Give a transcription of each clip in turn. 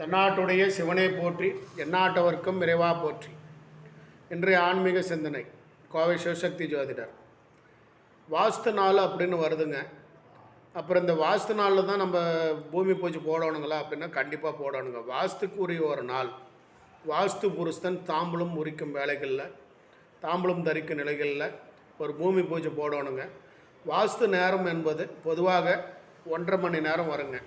தன்னாட்டுடைய சிவனை போற்றி எந்நாட்டவர்க்கும் விரைவாக போற்றி. இன்றைய ஆன்மீக சிந்தனை கோவை சிவசக்தி ஜோதிடர். வாஸ்து நாள் அப்படின்னு வருதுங்க. அப்புறம் இந்த வாஸ்து நாளில் தான் நம்ம பூமி பூஜை போடணுங்களா அப்படின்னா கண்டிப்பாக போடணுங்க. வாஸ்துக்குரிய ஒரு நாள். வாஸ்து புருஷன் தாம்பூலம் உரிக்கும் வேலைகளில் தாம்பூலம் தரிக்கும் நிலைகளில் ஒரு பூமி பூஜை போடணுங்க. வாஸ்து நேரம் என்பது பொதுவாக ஒன்றரை மணி நேரம் வருங்க.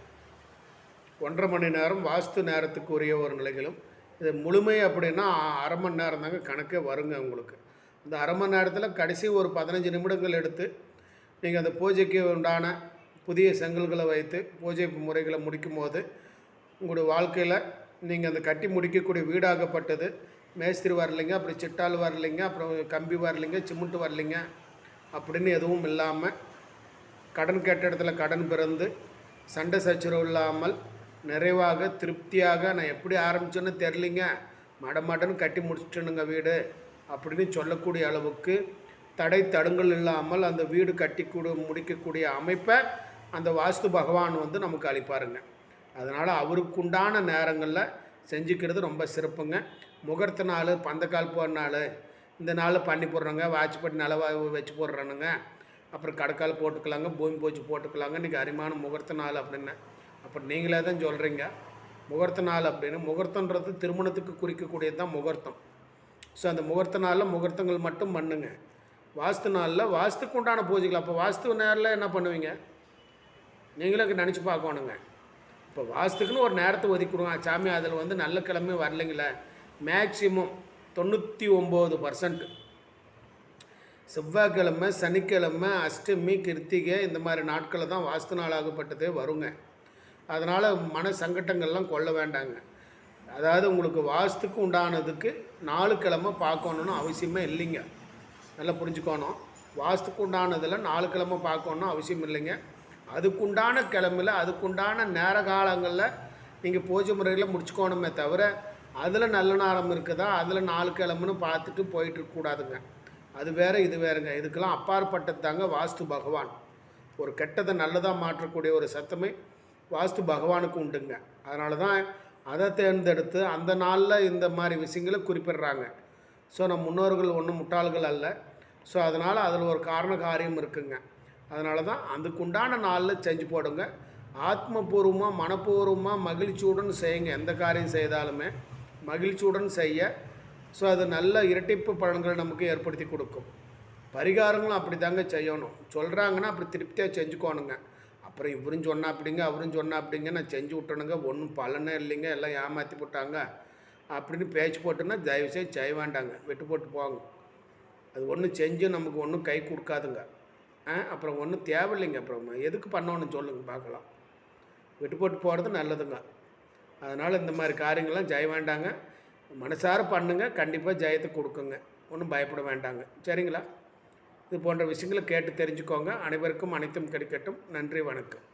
ஒன்றரை மணி நேரம் வாஸ்து நேரத்துக்கு உரிய ஒரு நிலைகளும் இது முழுமை அப்படின்னா அரை மணி நேரம் தாங்க கணக்கே வருங்க உங்களுக்கு. இந்த அரை மணி நேரத்தில் கடைசி ஒரு பதினஞ்சு நிமிடங்கள் எடுத்து நீங்கள் அந்த பூஜைக்கு உண்டான புதிய செங்கல்களை வைத்து பூஜை முறைகளை முடிக்கும் போது உங்களுடைய வாழ்க்கையில் நீங்கள் அந்த கட்டி முடிக்கக்கூடிய வீடாகப்பட்டது. மேஸ்திரி வரலைங்க அப்படி சிட்டால் வரலைங்க அப்புறம் கம்பி வரலைங்க சிமெண்ட் வரலைங்க அப்படின்னு எதுவும் இல்லாமல் கடன் கேட்ட இடத்துல கடன் பிறந்து சண்டை சச்சரவு இல்லாமல் நிறைவாக திருப்தியாக நான் எப்படி ஆரம்பிச்சேன்னு தெரிலிங்க மட மடன்னு கட்டி முடிச்சிட்டனுங்க வீடு அப்படின்னு சொல்லக்கூடிய அளவுக்கு தடை தடுங்கள் இல்லாமல் அந்த வீடு கட்டி கொடு முடிக்கக்கூடிய அமைப்பை அந்த வாஸ்து பகவான் வந்து நமக்கு அளிப்பாருங்க. அதனால் அவருக்குண்டான நேரங்களில் செஞ்சுக்கிறது ரொம்ப சிறப்புங்க. முகூர்த்த நாள் பந்தக்கால் போகிற நாள் இந்த நாள் பண்ணி போடுறோங்க. வாட்ச்பட்டி நிலவா வச்சு போடுறானுங்க. அப்புறம் கடக்கால் போட்டுக்கலாங்க பூமி பூச்சி போட்டுக்கலாங்க. இன்றைக்கி அரிமான முகூர்த்த நாள் அப்படின்னு அப்போ நீங்களே தான் சொல்கிறீங்க முகூர்த்த நாள் அப்படின்னு. முகூர்த்தன்றது திருமணத்துக்கு குறிக்கக்கூடியது தான் முகூர்த்தம். ஸோ அந்த முகூர்த்த நாளில் முகூர்த்தங்கள் மட்டும் பண்ணுங்க. வாஸ்து நாளில் வாஸ்துக்கு உண்டான பூஜைகள். அப்போ வாஸ்து நேரில் என்ன பண்ணுவீங்க? நீங்களும் நினச்சி பார்க்கணுங்க. இப்போ வாஸ்துக்குன்னு ஒரு நேரத்தை ஒதுக்கிடுவோம் சாமி அதில் வந்து நல்ல கிழமை வரலைங்களே. மேக்சிமம் தொண்ணூற்றி ஒம்பது பர்சன்ட் செவ்வாய்க்கிழமை சனிக்கிழமை அஷ்டமி கிருத்திகை இந்த மாதிரி நாட்களில் தான் வாஸ்து நாளாகப்பட்டதே வருங்க. அதனால் மன சங்கட்டங்கள்லாம் கொள்ள வேண்டாங்க. அதாவது உங்களுக்கு வாஸ்துக்கு உண்டானதுக்கு நாலு கிழமை பார்க்கணுன்னு அவசியமே இல்லைங்க. நல்லா புரிஞ்சுக்கணும். வாஸ்துக்கு உண்டானதில் நாலு கிழமை பார்க்கணுன்னு அவசியம் இல்லைங்க. அதுக்குண்டான கிழமையில் அதுக்குண்டான நேர காலங்களில் நீங்கள் பூஜை முறையில் முடிச்சுக்கோணுமே தவிர அதில் நல்ல நேரம் இருக்குதா அதில் நாலு கிழமைன்னு பார்த்துட்டு போயிட்டு இருக்கக்கூடாதுங்க அது வேறு இது வேறுங்க. இதுக்கெல்லாம் அப்பாற்பட்டது தாங்க வாஸ்து பகவான். ஒரு கெட்டதை நல்லதாக மாற்றக்கூடிய ஒரு சத்தமே வாஸ்து பகவானுக்கு உண்டுங்க. அதனால தான் அதை தேர்ந்தெடுத்து அந்த நாளில் இந்த மாதிரி விஷயங்களை குறிப்பிடுறாங்க. ஸோ நம்ம முன்னோர்கள் ஒன்றும் முட்டாள்கள் அல்ல. ஸோ அதனால் அதில் ஒரு காரண காரியம் இருக்குங்க. அதனால தான் அதுக்குண்டான நாளில் செஞ்சு போடுங்க. ஆத்மபூர்வமாக மனப்பூர்வமாக மகிழ்ச்சியுடன் செய்யுங்க. எந்த காரியம் செய்தாலுமே மகிழ்ச்சியுடன் செய்ய. ஸோ அது நல்ல இரட்டிப்பு பலன்களை நமக்கு ஏற்படுத்தி கொடுக்கும். பரிகாரங்களும் அப்படி தாங்க செய்யணும். சொல்கிறாங்கன்னா அப்படி திருப்தியாக செஞ்சுக்கோணுங்க. அப்புறம் இவரும் சொன்னா அப்படிங்க அவரும் சொன்னா அப்படிங்க நான் செஞ்சு விட்டணுங்க ஒன்றும் பலனே இல்லைங்க எல்லாம் ஏமாற்றி போட்டாங்க. அப்படின்னு பேச்சு போட்டுன்னா தயவுசெய்து செய்ய வேண்டாங்க விட்டு போட்டு போவாங்க அது ஒன்றும் செஞ்சு நமக்கு ஒன்றும் கை கொடுக்காதுங்க. ஆ அப்புறம் ஒன்றும் தேவையில்லைங்க அப்புறம் எதுக்கு பண்ணணும்னு சொல்லுங்கள் பார்க்கலாம். விட்டு போட்டு போகிறது நல்லதுங்க. அதனால் இந்த மாதிரி காரியங்கள்லாம் ஜெய வேண்டாங்க. மனசார பண்ணுங்க கண்டிப்பாக ஜெயத்தை கொடுக்குங்க. ஒன்றும் பயப்பட வேண்டாங்க. சரிங்களா? இது போன்ற விஷயங்களை கேட்டு தெரிஞ்சுக்கோங்க. அனைவருக்கும் அனைத்தும் கிடைக்கட்டும். நன்றி வணக்கம்.